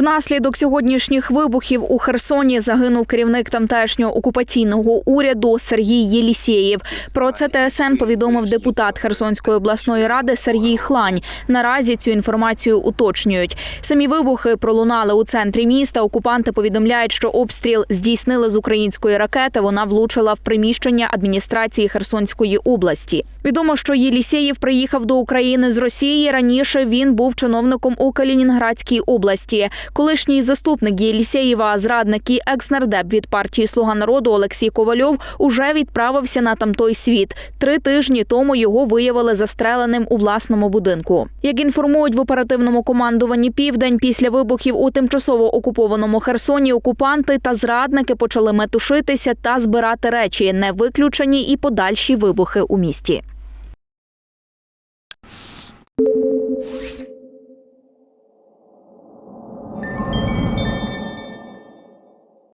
Внаслідок сьогоднішніх вибухів у Херсоні загинув керівник тамтешнього окупаційного уряду Сергій Єлісєєв. Про це ТСН повідомив депутат Херсонської обласної ради Сергій Хлань. Наразі цю інформацію уточнюють. Самі вибухи пролунали у центрі міста. Окупанти повідомляють, що обстріл здійснили з української ракети. Вона влучила в приміщення адміністрації Херсонської області. Відомо, що Єлісєєв приїхав до України з Росії. Раніше він був чиновником у Калінінградській області. Колишній заступник Єлісєєва, зрадник і екснардеп від партії Слуга народу Олексій Ковальов уже відправився на тамтой світ. Три тижні тому його виявили застреленим у власному будинку. Як інформують в оперативному командуванні Південь, після вибухів у тимчасово окупованому Херсоні окупанти та зрадники почали метушитися та збирати речі. Не виключені і подальші вибухи у місті.